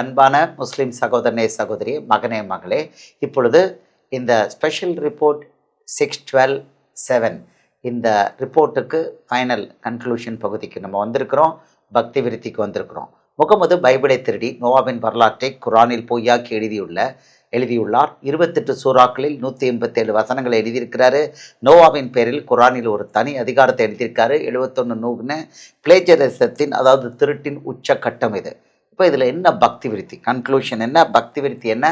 அன்பான முஸ்லீம் சகோதரனே சகோதரி மகனே மகளே இப்பொழுது இந்த special report six twelve seven இந்த ரிப்போர்ட்டுக்கு ஃபைனல் கன்க்ளூஷன் பகுதிக்கு நம்ம வந்திருக்கிறோம். பக்தி விருத்திக்கு வந்திருக்கிறோம். முகமது பைபிளை திருடி நோவாவின் வரலாற்றை குரானில் பொய்யாக்கி எழுதியுள்ள எழுதியுள்ளார். இருபத்தெட்டு சூறாக்களில் நூற்றி எண்பத்தேழு வசனங்களை எழுதியிருக்கிறாரு. நோவாவின் பேரில் குரானில் ஒரு தனி அதிகாரத்தை எழுதியிருக்காரு. எழுபத்தொன்று நூறுன்னு பிளேஜரிசத்தின் அதாவது திருட்டின் உச்சக்கட்டம் இது. இப்போ இதில் என்ன பக்தி விருத்தி? கன்க்ளூஷன் என்ன? பக்தி விருத்தி என்ன?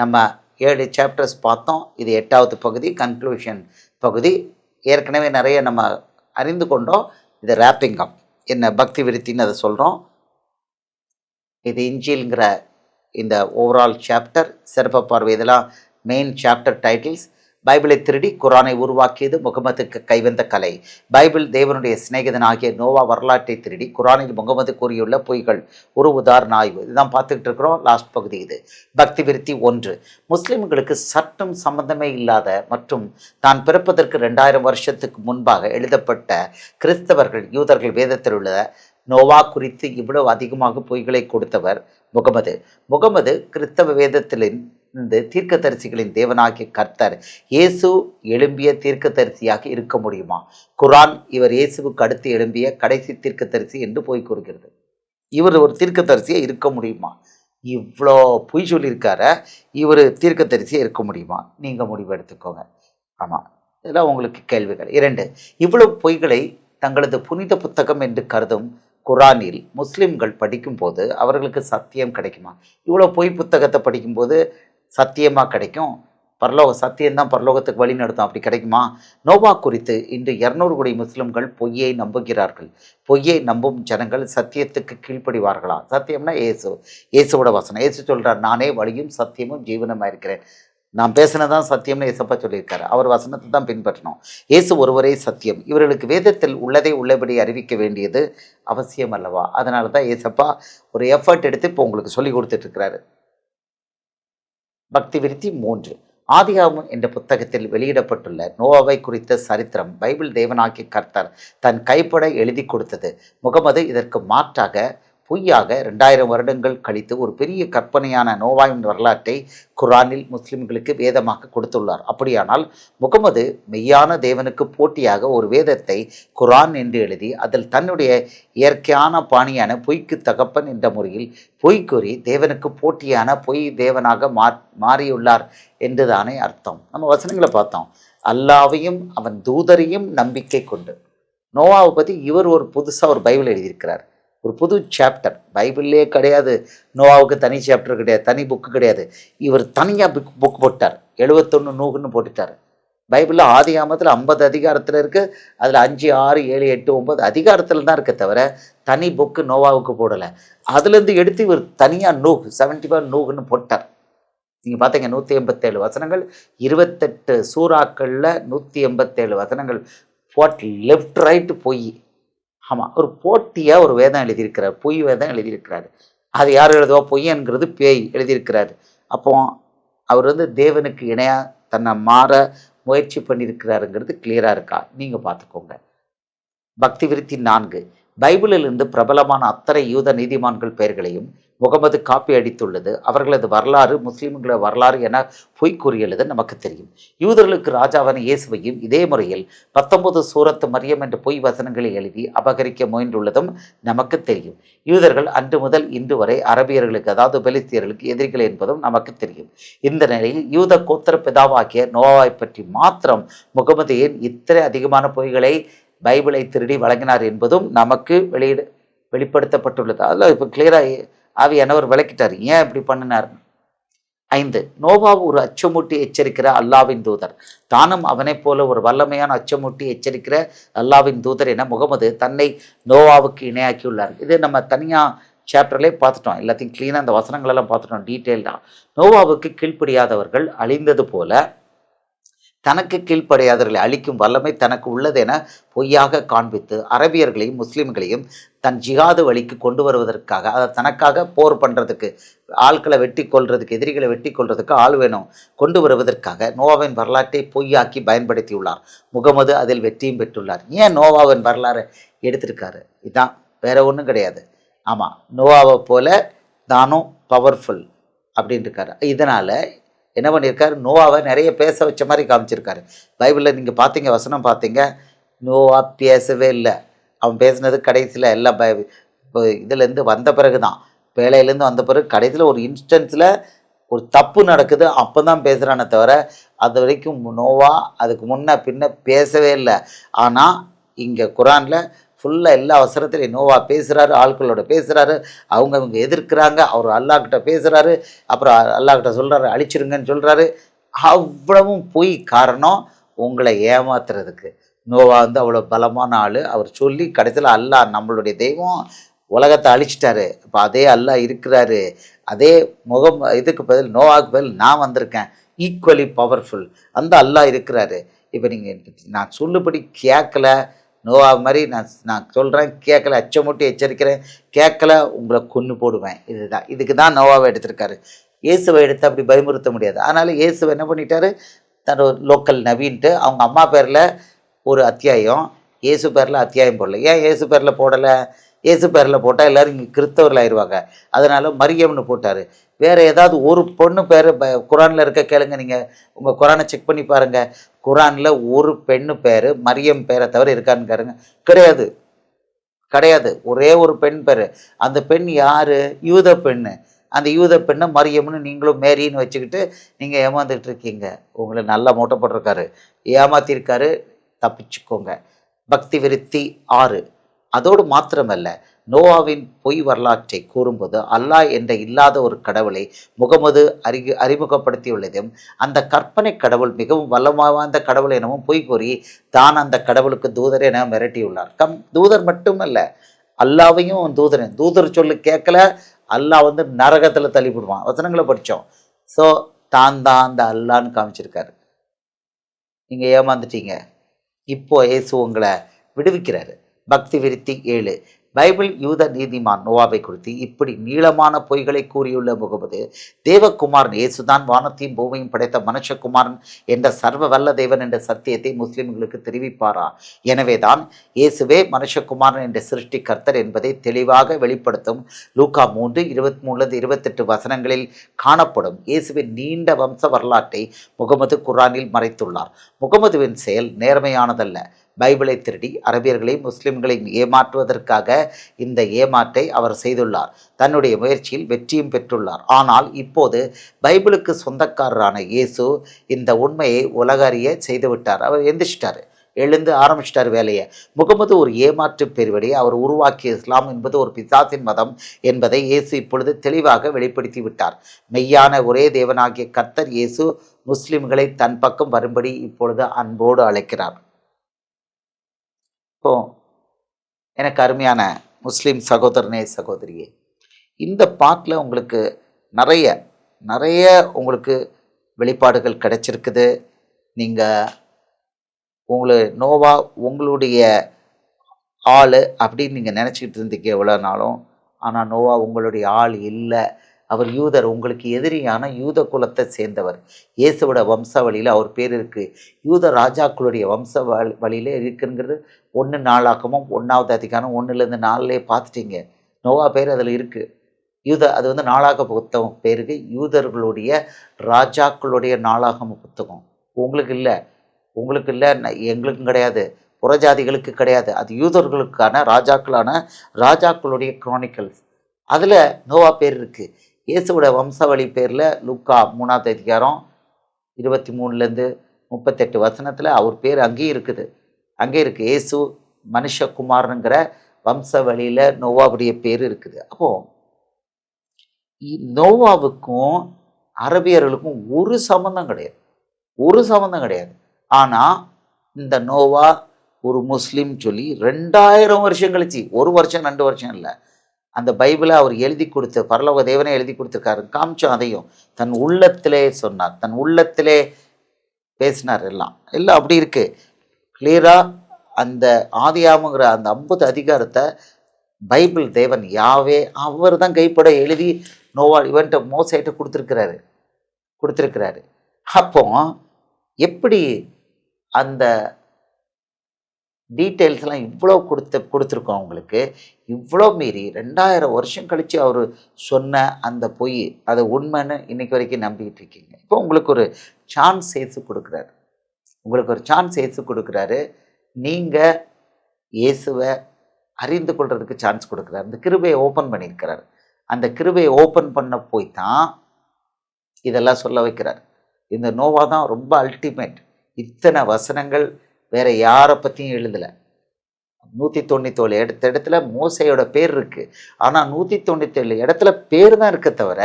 நம்ம ஏழு சாப்டர்ஸ் பார்த்தோம். இது எட்டாவது பகுதி கன்க்ளூஷன் பகுதி. ஏற்கனவே நிறைய நம்ம அறிந்து கொண்டோம். இது ரேப்பிங் அப் என்ன பக்தி விருத்தின்னு அதை சொல்கிறோம் இது இஞ்சில்ங்கிற இந்த ஓவரால் சாப்டர் சிறப்பு பார்வை. இதெல்லாம் மெயின் சாப்டர் டைட்டில்ஸ் பைபிளை திருடி குரானை உருவாக்கியது முகமதுக்கு கைவந்த கலை. பைபிள் தேவனுடைய சிநேகிதன் ஆகிய நோவா வரலாற்றை திருடி குரானில் முகமது கூறியுள்ள பொய்கள் ஒரு உதாரண ஆய்வு. இதுதான் பார்த்துக்கிட்டு இருக்கிறோம். லாஸ்ட் பகுதி இது. பக்தி விருத்தி ஒன்று. முஸ்லிம்களுக்கு சட்டம் சம்பந்தமே இல்லாத மற்றும் தான் பிறப்பதற்கு ரெண்டாயிரம் வருஷத்துக்கு முன்பாக எழுதப்பட்ட கிறிஸ்தவர்கள் யூதர்கள் வேதத்தில் உள்ள நோவா குறித்து இவ்வளவு அதிகமாக பொய்களை கொடுத்தவர் முகமது முகமது கிறிஸ்தவ வேதத்திலின் இந்த தீர்க்கதரிசிகளின் தேவனாகிய கர்த்தர் இயேசு எழும்பிய தீர்க்கதரிசியாக இருக்க முடியுமா? குரான் இவர் இயேசுவுக்கு அடுத்து எழும்பிய கடைசி தீர்க்கதரிசி என்று போய் கூறுகிறது. இவர் ஒரு தீர்க்கதரிசியாக இருக்க முடியுமா? இவ்வளோ பொய் சொல்லியிருக்கார இவர் தீர்க்கதரிசியாக இருக்க முடியுமா? நீங்கள் முடிவு எடுத்துக்கோங்க. ஆமாம் இதெல்லாம் உங்களுக்கு கேள்விகள். இரண்டு இவ்வளவு பொய்களை தங்களது புனித புத்தகம் என்று கருதும் குரானில் முஸ்லிம்கள் படிக்கும்போது அவர்களுக்கு சத்தியம் கிடைக்குமா? இவ்வளோ பொய் புத்தகத்தை படிக்கும்போது சத்தியமாக கிடைக்கும். பரலோக சத்தியம்தான் பரலோகத்துக்கு வழி நடத்தும். அப்படி கிடைக்குமா? நோவா குறித்து இன்று இரநூறு கோடி முஸ்லிம்கள் பொய்யை நம்புகிறார்கள். பொய்யை நம்பும் ஜனங்கள் சத்தியத்துக்கு கீழ்ப்படிவார்களா? சத்தியம்னா இயேசு இயேசுவோட வசனம். இயேசு சொல்கிறார் நானே வழியும் சத்தியமும் ஜீவனமாக இருக்கிறேன். நான் பேசினதான் சத்தியம்னு ஏசப்பா சொல்லியிருக்காரு. அவர் வசனத்தை தான் பின்பற்றணும். இயேசு ஒருவரே சத்தியம். இவர்களுக்கு வேதத்தில் உள்ளதை உள்ளபடி அறிவிக்க வேண்டியது அவசியம் அல்லவா? அதனால தான் ஏசப்பா ஒரு எஃபர்ட் எடுத்து இப்போ உங்களுக்கு சொல்லி கொடுத்துட்ருக்கிறாரு பக்தி விருத்தி மூன்று. ஆதிகாமம் என்ற புத்தகத்தில் வெளியிடப்பட்டுள்ள நோவாவை குறித்த சரித்திரம் பைபிள் தேவனாக்கி கர்த்தர் தன் கைப்பட எழுதி கொடுத்தது. முகமது இதற்கு மாற்றாக பொய்யாக ரெண்டாயிரம் வருடங்கள் கழித்து ஒரு பெரிய கற்பனையான நோவாயின் வரலாற்றை குரானில் முஸ்லிம்களுக்கு வேதமாக கொடுத்துள்ளார். அப்படியானால் முகமது மெய்யான தேவனுக்கு போட்டியாக ஒரு வேதத்தை குரான் என்று எழுதி அதில் தன்னுடைய இயற்கையான பாணியான பொய்க்கு தகப்பன் என்ற முறையில் பொய் கூறி தேவனுக்கு போட்டியான பொய் தேவனாக மா மாறியுள்ளார் என்றுதானே அர்த்தம். நம்ம வசனங்களை பார்த்தோம். அல்லாவையும் அவன் தூதரையும் நம்பிக்கை கொண்டு. நோவாவை பற்றி இவர் ஒரு புதுசாக ஒரு பைபிள் எழுதியிருக்கிறார். ஒரு புது சாப்டர் பைபிள்லே கிடையாது. நோவாவுக்கு தனி சாப்டர் கிடையாது. தனி புக்கு கிடையாது. இவர் தனியாக புக் புக் போட்டார். எழுபத்தொன்று நூகுன்னு போட்டுட்டார். பைபிளில் ஆதி ஆமத்தில் ஐம்பது அதிகாரத்தில் இருக்குது அதில் அஞ்சு ஆறு ஏழு எட்டு ஒம்பது அதிகாரத்தில் தான் இருக்க தவிர தனி புக்கு நோவாவுக்கு போடலை. அதுலேருந்து எடுத்து இவர் தனியாக நூக் செவன்டி ஃபைவ் நூகுன்னு போட்டார். நீங்கள் பார்த்தீங்க நூற்றி எண்பத்தேழு வசனங்கள். இருபத்தெட்டு சூறாக்களில் நூற்றி எண்பத்தேழு வசனங்கள். போட் லெஃப்ட் ரைட்டு போய் ஆமாம் ஒரு போட்டியாக ஒரு வேதம் எழுதியிருக்கிறார் பொய் வேதம் எழுதியிருக்கிறாரு. அது யார் எழுதுவா? பொய்யன்கிறது பேய் எழுதியிருக்கிறாரு. அப்போ அவர் வந்து தேவனுக்கு இணையாக தன்னை மாற முயற்சி பண்ணியிருக்கிறாருங்கிறது கிளியராக இருக்கா? நீங்கள் பார்த்துக்கோங்க. பக்தி விருத்தி நான்கு. பைபிளிலிருந்து பிரபலமான அத்தனை யூத நீதிமான்கள் பெயர்களையும் முகமது காப்பி அடித்துள்ளது. அவர்களது வரலாறு முஸ்லீம்கள வரலாறு என பொய் கூறியுள்ளது நமக்கு தெரியும். யூதர்களுக்கு ராஜாவான இயேசுவையும் இதே முறையில் பத்தொன்பது சூரத்து மரியம் என்ற பொய் வசனங்களை எழுதி அபகரிக்க முயன்றுள்ளதும் நமக்கு தெரியும். யூதர்கள் அன்று முதல் இன்று வரை அரபியர்களுக்கு அதாவது பெலிஸ்தியர்களுக்கு எதிரிகள் என்பதும் நமக்கு தெரியும். இந்த நிலையில் யூத கோத்திர பிதாவாகிய நோவாவை பற்றி மாத்திரம் முகமது ஏன் இத்தனை அதிகமான பொய்களை பைபிளை திருடி வழங்கினார் என்பதும் நமக்கு வெளியிட வெளிப்படுத்தப்பட்டுள்ளது. அதில் இப்போ கிளியராக ஆவியானவர் விளக்கிட்டார். ஏன் இப்படி பண்ணினார்? ஐந்து நோவாவு ஒரு அச்சமூட்டி எச்சரிக்கிற அல்லாவின் தூதர். தானும் அவனைப் போல ஒரு வல்லமையான அச்சமூட்டி எச்சரிக்கிற அல்லாவின் தூதர் என முகமது தன்னை நோவாவுக்கு இணையாக்கியுள்ளார். இது நம்ம தனியாக சாப்டர்லேயே பார்த்துட்டோம். எல்லாத்தையும் க்ளீனாக அந்த வசனங்களெல்லாம் பார்த்துட்டோம் டீட்டெயில்டாக நோவாவுக்கு கீழ்ப்படியாதவர்கள் அழிந்தது போல தனக்கு கீழ்ப்படையாதவர்களை அழிக்கும் வல்லமை தனக்கு உள்ளது என பொய்யாக காண்பித்து அரபியர்களையும் முஸ்லிம்களையும் தன் ஜிகாது வழிக்கு கொண்டு வருவதற்காக அதை தனக்காக போர் பண்ணுறதுக்கு ஆட்களை வெட்டி கொள்றதுக்கு எதிரிகளை வெட்டி கொள்றதுக்கு ஆள் வேணும். கொண்டு வருவதற்காக நோவாவின் வரலாற்றை பொய்யாக்கி பயன்படுத்தியுள்ளார். முகமது அதில் வெற்றியும் பெற்றுள்ளார். ஏன் நோவாவின் வரலாறு எடுத்திருக்காரு? இதான் வேற ஒன்றும் கிடையாது. ஆமாம் நோவாவை போல தானும் பவர்ஃபுல் அப்படின்னு இருக்காரு. இதனால் என்ன பண்ணியிருக்காரு? நோவாவை நிறைய பேச வச்ச மாதிரி காமிச்சிருக்காரு. பைபிளில் நீங்கள் பார்த்தீங்க வசனம் பார்த்தீங்க. நோவா பேசவே இல்லை. அவன் பேசுனது கடைசியில் எல்லாம் ப இப்போ இதுலேருந்து வந்த பிறகு தான் வேலையிலேருந்து வந்த பிறகு கடைசியில் ஒரு இன்ஸ்டன்ஸில் ஒரு தப்பு நடக்குது. அப்போ தான் பேசுகிறானே தவிர அது வரைக்கும் நோவா அதுக்கு முன்ன பின்ன பேசவே இல்லை. ஆனால் இங்கே குரானில் ஃபுல்லாக எல்லா அவசரத்துலையும் நோவா பேசுகிறாரு ஆட்களோட பேசுகிறாரு அவங்க அவங்க எதிர்க்கிறாங்க அவர் அல்லாஹ்கிட்ட பேசுகிறாரு அப்புறம் அல்லாஹ்கிட்ட சொல்கிறாரு அழிச்சிருங்கன்னு சொல்கிறாரு அவ்வளவும் பொய் காரணம் உங்களை ஏமாத்துறதுக்கு. நோவா வந்து அவ்வளோ பலமான ஆள். அவர் சொல்லி கடைசியில் அல்லாஹ் நம்மளுடைய தெய்வம் உலகத்தை அழிச்சிட்டாரு. இப்போ அதே அல்லாஹ் இருக்கிறாரு. அதே முகம் இதுக்கு பதில் நோவாக்கு பதில் நான் வந்திருக்கேன். ஈக்குவலி பவர்ஃபுல் அந்த அல்லாஹ் இருக்கிறாரு. இப்போ நீங்கள் நான் சொல்லுபடி கேட்கல. நோவா மாதிரி நான் நான் சொல்கிறேன் கேட்கல அச்சமூட்டி எச்சரிக்கிறேன் கேட்கல உங்களை கொன்று போடுவேன். இதுதான். இதுக்கு தான் நோவாவை எடுத்திருக்காரு. இயேசுவை எடுத்து அப்படி பயமுறுத்த முடியாது. அதனால் இயேசுவை என்ன பண்ணிட்டாரு? தன்னோட லோக்கல் நவீன்ட்டு அவங்க அம்மா பேரில் ஒரு அத்தியாயம் இயேசு பேரில் அத்தியாயம் போடல. ஏன் இயேசு பேரில் போடலை? இயேசு பேரில் போட்டால் எல்லோரும் இங்கே கிறிஸ்தவர்கள் ஆயிடுவாங்க அதனால் மரியம்னு போட்டார். வேறு ஏதாவது ஒரு பொண்ணு பேர் குரானில் இருக்க கேளுங்க நீங்கள் உங்கள் குரானை செக் பண்ணி பாருங்கள் குரானில் ஒரு பெண்ணு பேர் மரியம் பேரை தவிர இருக்கான்னு கேளுங்க கிடையாது. கிடையாது. ஒரே ஒரு பெண் பேர். அந்த பெண் யார்? யூத பெண்ணு. அந்த யூத பெண்ணை மரியம்னு நீங்களும் மேரின்னு வச்சுக்கிட்டு நீங்கள் ஏமாந்துக்கிட்டு இருக்கீங்க உங்களை நல்லா மூட்டப்பட்டிருக்காரு. ஏமாத்திருக்காரு. தப்பிச்சுக்கோங்க. பக்தி விருத்தி ஆறு. அதோடு மாத்திரமல்ல நோவாவின் பொய் வரலாற்றை கூறும்போது அல்லாஹ் என்ற இல்லாத ஒரு கடவுளை முகமது அறி அறிமுகப்படுத்தியுள்ளதும் அந்த கற்பனை கடவுள் மிகவும் வல்லமாக வாய்ந்த கடவுள் எனவும் பொய் கூறி தான் அந்த கடவுளுக்கு தூதர் என மிரட்டியுள்ளார். கம் தூதர் மட்டுமல்ல அல்லாவையும் தூதரன் தூதர் சொல்லு கேட்கல அல்லாஹ் வந்து நரகத்தில் தள்ளிவிடுவான் வசனங்களை படித்தோம் ஸோ தான் தான் அந்த அல்லான்னு காமிச்சிருக்காரு. நீங்கள் ஏமாந்துட்டீங்க. இப்போ இயேசு உங்களை விடுவிக்கிறாரு. பக்தி விருத்தி ஏழு. பைபிள் யூத நீதிமான் நோவாவை குறித்து இப்படி நீளமான பொய்களை கூறியுள்ள முகமது தேவகுமாரன் இயேசுதான் வானத்தையும் பூமியும் படைத்த மனுஷகுமாரன் என்ற சர்வ வல்ல தேவன் என்ற சத்தியத்தை முஸ்லிம்களுக்கு தெரிவிப்பாரா? எனவேதான் இயேசுவே மனுஷகுமாரன் என்ற சிருஷ்டி கர்த்தர் என்பதை தெளிவாக வெளிப்படுத்தும் லூகா மூன்று இருபத்தி மூணுலேருந்து இருபத்தெட்டு வசனங்களில் காணப்படும். இயேசுவின் நீண்ட வம்ச வரலாற்றை முகமது குரானில் மறைத்துள்ளார். முகமதுவின் செயல் நேர்மையானதல்ல. பைபிளை திருடி அரபியர்களை முஸ்லிம்களையும் ஏமாற்றுவதற்காக இந்த ஏமாற்றை அவர் செய்துள்ளார். தன்னுடைய முயற்சியில் வெற்றியும் பெற்றுள்ளார். ஆனால் இப்போது பைபிளுக்கு சொந்தக்காரரான இயேசு இந்த உண்மையை உலக அறிய செய்துவிட்டார். அவர் எந்திரிச்சிட்டார். எழுந்து ஆரம்பிச்சிட்டார் வேலையை. முகமது ஒரு ஏமாற்று பெருவடி அவர் உருவாக்கிய இஸ்லாம் என்பது ஒரு பிசாசின் மதம் என்பதை இயேசு இப்பொழுது தெளிவாக வெளிப்படுத்தி விட்டார். மெய்யான ஒரே தேவனாகிய கர்த்தர் இயேசு முஸ்லிம்களை தன் பக்கம் வரும்படி இப்பொழுது அன்போடு அழைக்கிறார். இப்போ எனக்கு அருமையான முஸ்லீம் சகோதரனே சகோதரியே இந்த பாட்டில் உங்களுக்கு நிறைய நிறைய உங்களுக்கு வெளிப்பாடுகள் கிடைச்சிருக்குது. நீங்கள் உங்களை நோவா உங்களுடைய ஆள் அப்படின்னு நீங்கள் நினச்சிக்கிட்டு இருந்தீங்க எவ்வளோ நாளும். ஆனால் நோவா உங்களுடைய ஆள் இல்லை. அவர் யூதர் உங்களுக்கு எதிரியான யூத குலத்தை சேர்ந்தவர். இயேசுவோட வம்சாவளியில் அவர் பேர் இருக்குது யூத ராஜாக்களுடைய வம்ச வழியில் இருக்குங்கிறது ஒன்று நாளாக்கமும் ஒன்றாவது அதிகாரம் ஒன்றுலேருந்து நாலுலேயே பார்த்துட்டீங்க. நோவா பேர் அதில் இருக்குது யூத அது வந்து நாளாக புத்தகம் பேருக்கு யூதர்களுடைய ராஜாக்களுடைய நாளாகம புத்தகம். உங்களுக்கு இல்லை. உங்களுக்கு இல்லை எங்களுக்கும் கிடையாது. புறஜாதிகளுக்கு கிடையாது. அது யூதர்களுக்கான ராஜாக்களான ராஜாக்களுடைய குரானிக்கல்ஸ் அதில் நோவா பேர் இருக்குது இயேசுவோட வம்சாவளி பேரில் லுக்கா மூணாவது அதிகாரம் இருபத்தி மூணுலேருந்து முப்பத்தெட்டு வசனத்தில் அவர் பேர் அங்கேயும் இருக்குது. அங்கே இருக்குது இயேசு வம்ச வம்சவழியில் நோவாவுடைய பேர் இருக்குது. அப்போது நோவாவுக்கும் அரபியர்களுக்கும் ஒரு சம்மந்தம் கிடையாது. ஒரு சம்மந்தம் கிடையாது. ஆனால் இந்த நோவா ஒரு முஸ்லீம் சொல்லி ரெண்டாயிரம் வருஷம் கழிச்சு ஒரு வருஷம் ரெண்டு வருஷம் இல்லை அந்த பைபிளை அவர் எழுதி கொடுத்த பரலோக தேவனே எழுதி கொடுத்துருக்காரு. காமிச்சோம் அதையும். தன் உள்ளத்திலே சொன்னார். தன் உள்ளத்திலே பேசினார் எல்லாம். எல்லாம் அப்படி இருக்கு. கிளியராக அந்த ஆதியாமுங்கிற அந்த ஐம்பது அதிகாரத்தை பைபிள் தேவன் யாவே அவர் தான் கைப்பட எழுதி நோவால் இவன்ட்ட மோசைட்ட கொடுத்துருக்கிறாரு. கொடுத்துருக்கிறாரு. அப்போ எப்படி அந்த டீட்டெயில்ஸ்லாம் இவ்வளோ கொடுத்து கொடுத்துருக்கோம் அவங்களுக்கு. இவ்வளோ மீறி ரெண்டாயிரம் வருஷம் கழித்து அவர் சொன்ன அந்த பொய் அதை உண்மைன்னு இன்னைக்கு வரைக்கும் நம்பிக்கிட்டு இருக்கீங்க. இப்போ உங்களுக்கு ஒரு சான்ஸ் சேர்த்து கொடுக்குறாரு. உங்களுக்கு ஒரு சான்ஸ் சேர்த்து கொடுக்குறாரு. நீங்கள் இயேசுவை அறிந்து கொள்றதுக்கு சான்ஸ் கொடுக்குறாரு. அந்த கிருபையை ஓப்பன் பண்ணியிருக்கிறார். அந்த கிருபையை ஓப்பன் பண்ண போய் தான் இதெல்லாம் சொல்ல வைக்கிறார். இந்த நோவா தான் ரொம்ப அல்டிமேட் இத்தனை வசனங்கள் வேற யாரை பற்றியும் எழுதலை. நூற்றி தொண்ணூத்தோழு எடுத்த இடத்துல மோசையோட பேர் இருக்குது ஆனால் நூற்றி தொண்ணூத்தேழு இடத்துல பேர் தான் இருக்க தவிர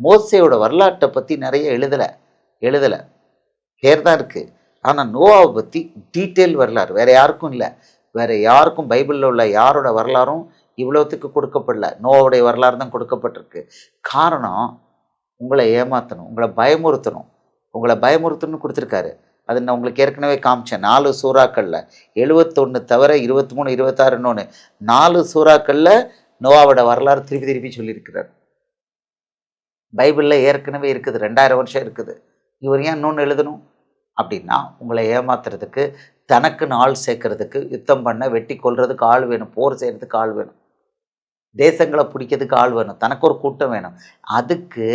மோசையோட வரலாற்றை பற்றி நிறைய எழுதலை. எழுதலை. பேர் தான் இருக்குது ஆனால் நோவாவை பற்றி டீட்டெயில் வரலாறு வேற யாருக்கும் இல்லை. வேற யாருக்கும் பைபிளில் உள்ள யாரோட வரலாறும் இவ்வளோத்துக்கு கொடுக்கப்படல. நோவாவுடைய வரலாறு தான் கொடுக்கப்பட்டிருக்கு. காரணம் உங்களை ஏமாற்றணும் உங்களை பயமுறுத்தணும். உங்களை பயமுறுத்தணும்னு கொடுத்துருக்காரு. அது நான் உங்களுக்கு ஏற்கனவே காமிச்சேன். நாலு சூறாக்களில் எழுபத்தொன்று தவிர இருபத்தி மூணு இருபத்தாறுன்னு நாலு சூறாக்களில் நோவாவோட வரலாறு திருப்பி திருப்பி சொல்லியிருக்கிறார். பைபிளில் ஏற்கனவே இருக்குது ரெண்டாயிரம் வருஷம் இருக்குது. இவர் ஏன் இன்னொன்று எழுதணும்? அப்படின்னா உங்களை ஏமாத்துறதுக்கு தனக்குன்னு ஆள் சேர்க்கறதுக்கு யுத்தம் பண்ண வெட்டி கொள்றதுக்கு ஆள் வேணும் போர் செய்கிறதுக்கு ஆள் வேணும். தேசங்களை பிடிக்கிறதுக்கு ஆள் வேணும். தனக்கு ஒரு கூட்டம் வேணும். அதுக்கு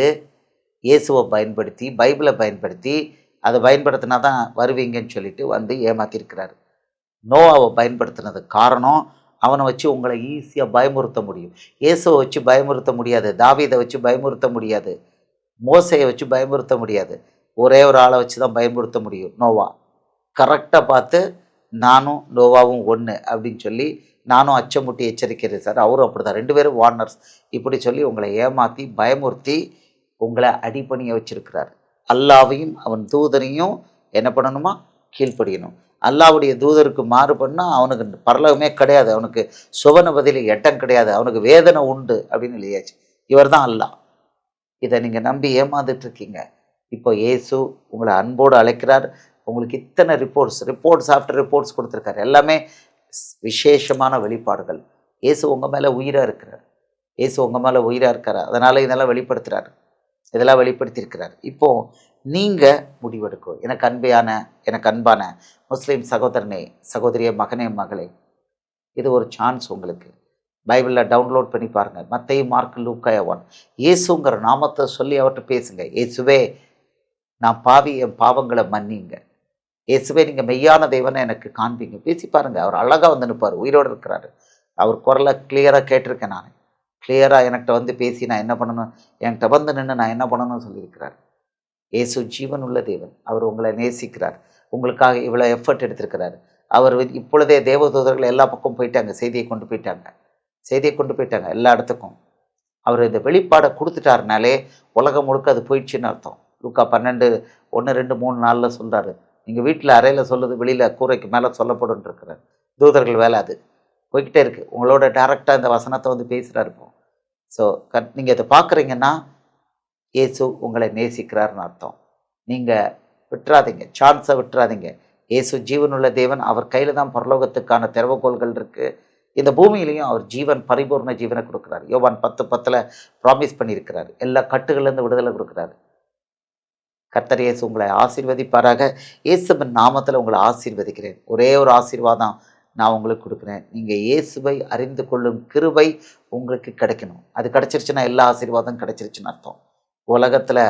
இயேசுவை பயன்படுத்தி பைபிளை பயன்படுத்தி அதை பயன்படுத்தினா தான் வருவீங்கன்னு சொல்லிட்டு வந்து ஏமாத்திருக்கிறாரு. நோவாவை பயன்படுத்தினது காரணம் அவனை வச்சு உங்களை ஈஸியாக பயமுறுத்த முடியும். இயேசுவை வச்சு பயமுறுத்த முடியாது தாவீதை வச்சு பயமுறுத்த முடியாது மோசையை வச்சு பயமுறுத்த முடியாது. ஒரே ஒரு ஆளை வச்சு தான் பயமுறுத்த முடியும் நோவா. கரெக்டாக பார்த்து நானும் நோவாவும் ஒன்று அப்படின்னு சொல்லி நானும் அச்சமுட்டி எச்சரிக்கிறேன் சார். அவரும் அப்படி தான் ரெண்டு பேரும் வார்னர்ஸ் இப்படி சொல்லி உங்களை ஏமாற்றி பயமுறுத்தி உங்களை அடிப்பணிய வச்சுருக்கிறார். அல்லாவையும் அவன் தூதரையும் என்ன பண்ணணுமா? கீழ்ப்படியணும். அல்லாவுடைய தூதருக்கு மாறு பண்ணால் அவனுக்கு பரலகமே கிடையாது. அவனுக்கு சுவன பதில் எட்டம் கிடையாது. அவனுக்கு வேதனை உண்டு அப்படின்னு இல்லையாச்சு. இவர் தான் அல்லாஹ். இதை நீங்கள் நம்பி ஏமாந்துட்டு இருக்கீங்க இப்போ இயேசு உங்களை அன்போடு அழைக்கிறார். உங்களுக்கு இத்தனை ரிப்போர்ட்ஸ் ரிப்போர்ட்ஸ் ஆஃப்டர் ரிப்போர்ட்ஸ் கொடுத்துருக்காரு. எல்லாமே விசேஷமான வெளிப்பாடுகள். இயேசு உங்கள் மேலே உயிராக இருக்கிறார். இயேசு உங்கள் மேலே உயிராக இருக்கார் அதனால் இதெல்லாம் வெளிப்படுத்துகிறார் இதெல்லாம் வெளிப்படுத்தியிருக்கிறார். இப்போ நீங்கள் முடிவெடுக்கும் எனக்கு அன்பையான எனக்கு அன்பான முஸ்லீம் சகோதரனே சகோதரிய மகனே மகளே இது ஒரு சான்ஸ் உங்களுக்கு. பைபிளில் டவுன்லோட் பண்ணி பாருங்கள் மத்தைய மார்க் லூக்காயவான் இயேசுங்கிற நாமத்தை சொல்லி அவர்கிட்ட பேசுங்க. இயேசுவே நான் பாவி என் பாவங்களை மன்னிங்க. இயேசுவே நீங்கள் மெய்யான தெய்வனை எனக்கு காண்பீங்க. பேசி பாருங்கள் அவர் அழகாக வந்து நிற்பார். உயிரோடு இருக்கிறாரு. அவர் குரலை கிளியராக கேட்டிருக்கேன் நான். கிளியராக என்கிட்ட வந்து பேசி நான் என்ன பண்ணணும்? என்கிட்ட வந்து நின்று நான் என்ன பண்ணணும்னு சொல்லியிருக்கிறார். இயேசு ஜீவன் உள்ள தேவன். அவர் உங்களை நேசிக்கிறார். உங்களுக்காக இவ்வளோ எஃபர்ட் எடுத்திருக்கிறார். அவர் இப்பொழுதே தேவதூதர்கள் எல்லா பக்கம் போயிட்டாங்க. செய்தியை கொண்டு போயிட்டாங்க. செய்தியை கொண்டு போயிட்டாங்க எல்லா இடத்துக்கும். அவர் இந்த வெளிப்பாடை கொடுத்துட்டாருனாலே உலகம் முழுக்க அது போயிடுச்சுன்னு அர்த்தம். லூக்கா பன்னெண்டு ஒன்று ரெண்டு மூணு நாளில் சொல்கிறாரு நீங்கள் வீட்டில் அறையில் சொல்லுது வெளியில் கூரைக்கு மேலே சொல்லப்படும் இருக்கிறார். தூதர்கள் வேலை அது. போய்கிட்டே இருக்குது உங்களோட டேரெக்டாக இந்த வசனத்தை வந்து பேசுகிறாரு இப்போ. ஸோ கட் நீங்கள் இதை பார்க்குறீங்கன்னா இயேசு உங்களை நேசிக்கிறாருன்னு அர்த்தம். நீங்கள் விட்டுறாதீங்க. சான்ஸை விட்டுறாதீங்க. இயேசு ஜீவனுள்ள தேவன். அவர் கையில் தான் பரலோகத்துக்கான திறவுகோள்கள் இருக்குது இந்த பூமியிலையும் அவர் ஜீவன் பரிபூர்ண ஜீவனை கொடுக்குறாரு. யோவான் பத்து பத்தில் ப்ராமிஸ் பண்ணியிருக்கிறார். எல்லா கட்டுகள்லேருந்து விடுதலை கொடுக்குறாரு. கர்த்தர் இயேசு உங்களை ஆசீர்வதிப்பாராக. இயேசுவின் நாமத்தில் உங்களை ஆசீர்வதிக்கிறேன். ஒரே ஒரு ஆசீர்வாதம். நான் உங்களுக்கு கொடுக்குறேன். நீங்கள் இயேசுவை அறிந்து கொள்ளும் கிருபை உங்களுக்கு கிடைக்கணும். அது கிடச்சிருச்சுன்னா எல்லா ஆசீர்வாதம் கிடச்சிருச்சுன்னு அர்த்தம். உலகத்தில்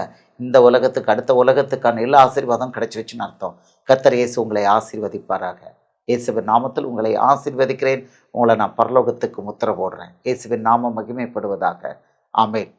இந்த உலகத்துக்கு அடுத்த உலகத்துக்கான எல்லா ஆசீர்வாதம் கிடச்சிருச்சுன்னு அர்த்தம். கத்தர் இயேசு உங்களை ஆசீர்வதிப்பாராக. இயேசுவின் நாமத்தில் உங்களை ஆசீர்வதிக்கிறேன். உங்களை நான் பரலோகத்துக்கு முத்திர போடுறேன். இயேசுவின் நாமம் மகிமைப்படுவதாக. ஆமேன்.